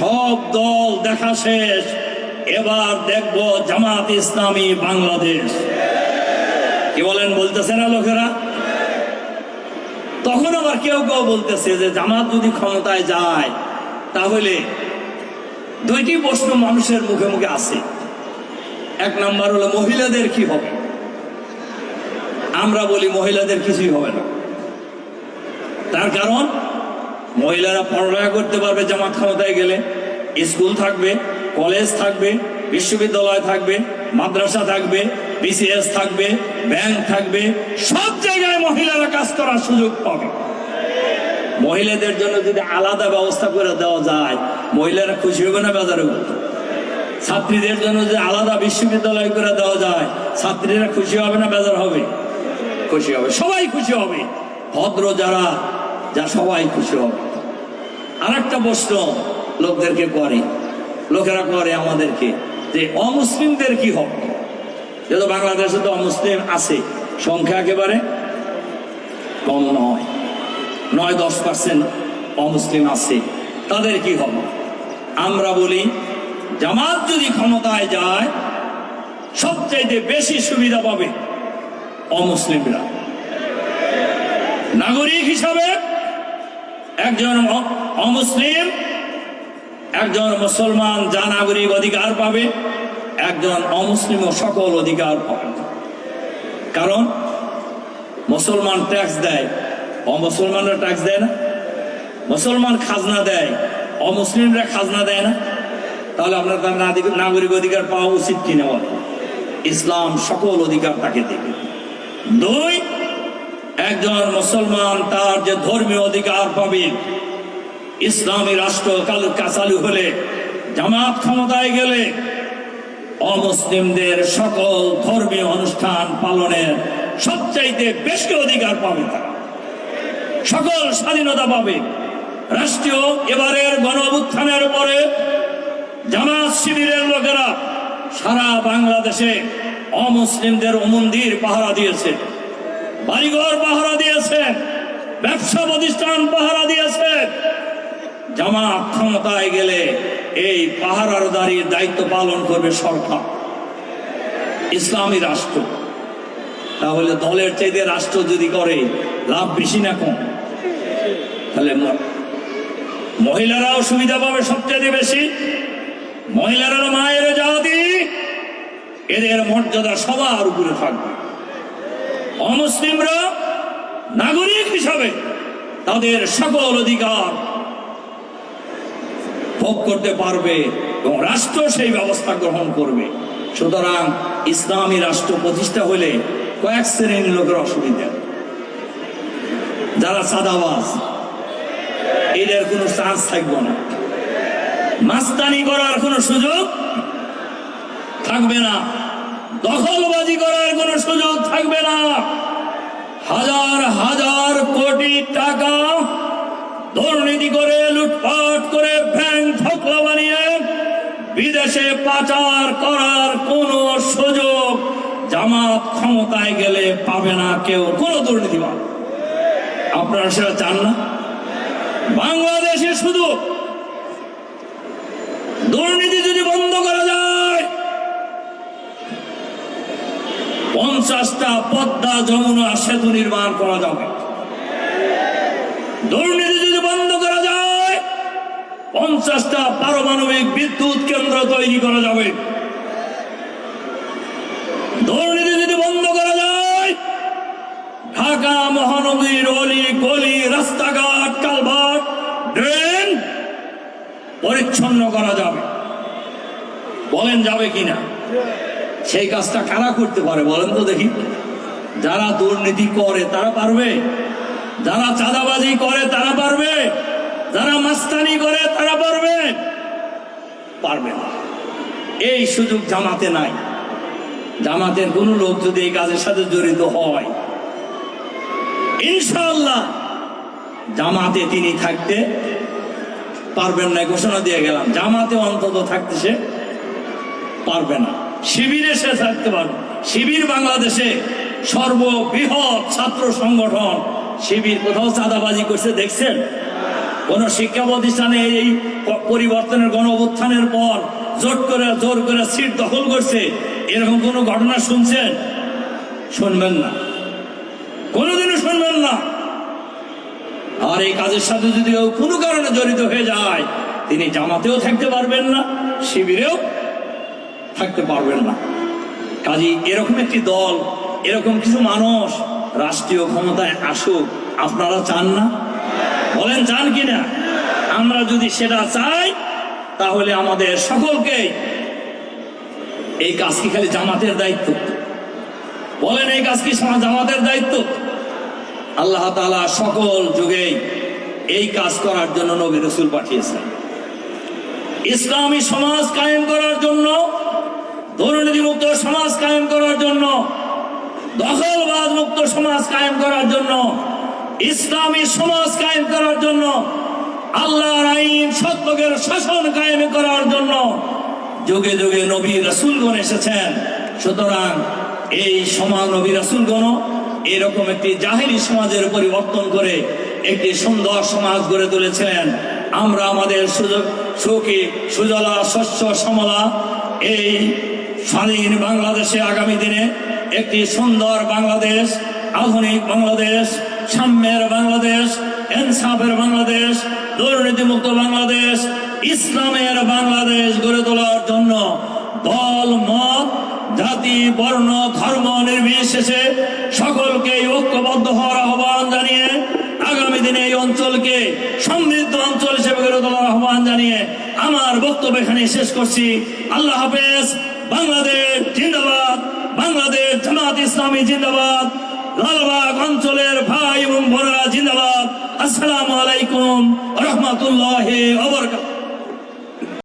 সব দল দেখা শেষ। এবার দেখব জামাত ইসলামী বাংলাদেশ। কি বলেন, বলতেছে না লোকেরা? তখন আবার কেউ কেউ বলতেছে যে জামাত যদি ক্ষমতায় যায়, তাহলে দুইটি প্রশ্ন মানুষের মুখে মুখে আছে। এক নাম্বার হলো, মহিলাদের কি হবে? আমরা বলি মহিলাদের কিছুই হবে না। তার কারণ মহিলারা পড়ালেখা করতে পারবে, জামাত ক্ষমতায় গেলে। স্কুল থাকবে, কলেজ থাকবে, বিশ্ববিদ্যালয় থাকবে, মাদ্রাসা থাকবে, বিসিএস থাকবে, ব্যাংক থাকবে, সব জায়গায় মহিলারা কাজ করার সুযোগ পাবে। মহিলাদের জন্য যদি আলাদা ব্যবস্থা করে দেওয়া যায়, মহিলারা খুশি হবে না বাজারে ছাত্রীদের জন্য যদি আলাদা বিশ্ববিদ্যালয় করে দেওয়া যায়, ছাত্রীরা খুশি হবে না বেজার হবে? খুশি হবে। সবাই খুশি হবে। ভদ্র যারা যা সবাই খুশি হবে। আর একটা প্রশ্ন লোকদেরকে করে। লোকেরা করে আমাদেরকে যে অমুসলিমদের কি হবে যেহেতু বাংলাদেশে তো অমুসলিম আছে, সংখ্যা একেবারে কম নয়। নয়, দশ পার্সেন্ট অমুসলিম আছে, তাদের কি হবে আমরা বলি, জামাত যদি ক্ষমতায় যায়, সবচাইতে বেশি সুবিধা পাবে অমুসলিমরা। নাগরিক হিসাবে একজন অমুসলিম, একজন মুসলমান, যা নাগরিক অধিকার পাবে, একজন অমুসলিম সকল অধিকার পাবে। কারণ, মুসলমান ট্যাক্স দেয়, অমুসলমানরা ট্যাক্স দেয় না। মুসলমান খাজনা দেয়, অমুসলিমরা খাজনা দেয় না। তাহলে আপনার তার নাগরিক অধিকার পাওয়া উচিত কিনা বলে? ইসলাম সকল অধিকার তাকে দেবে। দুই একজন মুসলমান তার যে ধর্মীয় অধিকার পাবে, ইসলামী রাষ্ট্র কালু কাচালু হলে, জামাত ক্ষমতায় গেলে, অমুসলিমদের সকল ধর্মীয় অনুষ্ঠান পালনের সবচাইতে বেশি অধিকার পাবে তারা। সকল স্বাধীনতা পাবে। রাষ্ট্রীয় এবারের গণ অভ্যুত্থানের পরে জামাত শিবিরের লোকেরা সারা বাংলাদেশে অমুসলিমদের মন্দির পাহারা দিয়েছে। বাড়িঘর পাহারা দিয়েছে ব্যবসা প্রতিষ্ঠান পাহারা দিয়েছে জামা ক্ষমতায় গেলে এই পাহারার দাঁড়িয়ে দায়িত্ব পালন করবে সরকার, ইসলামী রাষ্ট্র। তাহলে দলের চাইতে রাষ্ট্র যদি করে, লাভ বেশি না কম? তাহলে মহিলারাও সুবিধা পাবে সবচেয়ে বেশি। মহিলারা মায়ের জাতি, এদের মর্যাদা সবার উপরে থাকবে। অমুসলিমরা নাগরিক হিসাবে তাদের সকল অধিকার ভোগ করতে পারবে এবং রাষ্ট্র সেই ব্যবস্থা গ্রহণ করবে। সুতরাং ইসলামী রাষ্ট্র প্রতিষ্ঠা হলে কয়েক শ্রেণির লোকের অসুবিধা। যারা সাদাবাজ, এদের কোনো চান্স থাকবে না। মাস্তানি করার কোনো সুযোগ থাকবে না। দখলবাজি করার কোনো সুযোগ থাকবে না। হাজার হাজার কোটি টাকা দুর্নীতি করে, লুটপাট করে, ব্যাংক ফকলা বানিয়ে বিদেশে পাচার করার কোনো সুযোগ জামাত ক্ষমতায় গেলে পাবে না কেউ, কোনো দুর্নীতিবাদ আপনারা সেটা চান না? বাংলাদেশে শুধু পঞ্চাশটা পদ্মা যমুনা সেতু নির্মাণ করা যাবে। দুর্নীতি যদি বন্ধ করা যায়, পঞ্চাশটা পারমাণবিক বিদ্যুৎ কেন্দ্র তৈরি করা যাবে। দুর্নীতি যদি বন্ধ করা যায়, ঢাকা, মহানগরীর অলি, গলি, রাস্তাঘাট, কালভার্ট, ড্রেন পরিচ্ছন্ন করা যাবে। বলেন যাবে কিনা? সেই কাজটা কারা করতে পারে বলেন তো দেখি। যারা দুর্নীতি করে, তারা পারবে? যারা চাঁদাবাজি করে, তারা পারবে? যারা মাস্তানি করে, তারা পারবে? পারবে না। এই সুযোগ জামাতে নাই। জামাতের কোনো লোক যদি এই কাজের সাথে জড়িত হয়, ইনশাআল্লাহ জামাতে তিনি থাকতে পারবেন না ঘোষণা দিয়ে গেলাম। জামাতে অন্তত থাকতে সে পারবে না। শিবিরে সে থাকতে পারবে শিবির বাংলাদেশে সর্ববৃহৎ ছাত্র সংগঠন। শিবির কোথাও চাঁদাবাজি করছে, দেখছেন? কোন শিক্ষা প্রতিষ্ঠানে এই পরিবর্তনের গণ পর জোট করে, জোর করে সিট দখল করছে। এরকম কোন ঘটনা শুনছেন? শুনবেন না। কোনোদিনও শুনবেন না। আর এই কাজের সাথে যদি কোনো কারণে জড়িত হয়ে যায়, তিনি জামাতেও থাকতে পারবেন না, শিবিরেও থাকতে পারবেন না। কাজী এরকম একটি দল, এরকম কিছু মানুষ রাষ্ট্রীয় ক্ষমতায় আসুক, আপনারা চান না? বলেন চান কিনা? আমরা যদি সেটা চাই, তাহলে আমাদের সকলকে এই কাজ কি খালি জামাতের দায়িত্ব? বলেন এই কাজ কি জামাতের দায়িত্ব? আল্লাহ তালা সকল যুগেই এই কাজ করার জন্য নবী রসুল পাঠিয়েছেন। ইসলামী সমাজ কায়েম করার জন্য দুর্নীতিমুক্ত সমাজ কায়েম করার জন্য দখলবাদ মুক্ত সমাজ কায়েম করার জন্য, ইসলামী সমাজ কায়েম করার জন্য, আল্লাহর আইন সত্যকের শাসন কায়েম করার জন্য যুগে যুগে নবী রাসূলগণ এসেছেন। সুতরাং এই সমাজ নবী রাসূলগণ এরকম একটি জাহেলি সমাজের পরিবর্তন করে একটি সুন্দর সমাজ গড়ে তুলেছিলেন আমরা আমাদের সুযোগ সুখী, সুজলা শস্য সমলা এই স্বাধীন বাংলাদেশে আগামী দিনে একটি সুন্দর বাংলাদেশ, আধুনিক বাংলাদেশ, সাম্যের বাংলাদেশ, এনসাফের বাংলাদেশ, দুর্নীতিমুক্ত বাংলাদেশ, ইসলামের বাংলাদেশ গড়ে তোলার জন্য দল, মত, জাতি, বর্ণ, ধর্ম নির্বিশেষে সকলকে ঐক্যবদ্ধ হওয়ার আহ্বান জানিয়ে আগামী দিনে এই অঞ্চলকে সমৃদ্ধ অঞ্চল হিসেবে গড়ে তোলার আহ্বান জানিয়ে আমার বক্তব্য এখানে শেষ করছি। আল্লাহ হাফেজ। বাংলাদেশ জিন্দাবাদ, বাংলাদেশ জামাত ইসলামী জিন্দাবাদ, লালবাগ অঞ্চলের ভাই এবং বোনেরা জিন্দাবাদ। আসসালামু আলাইকুম রহমতুল্লাহ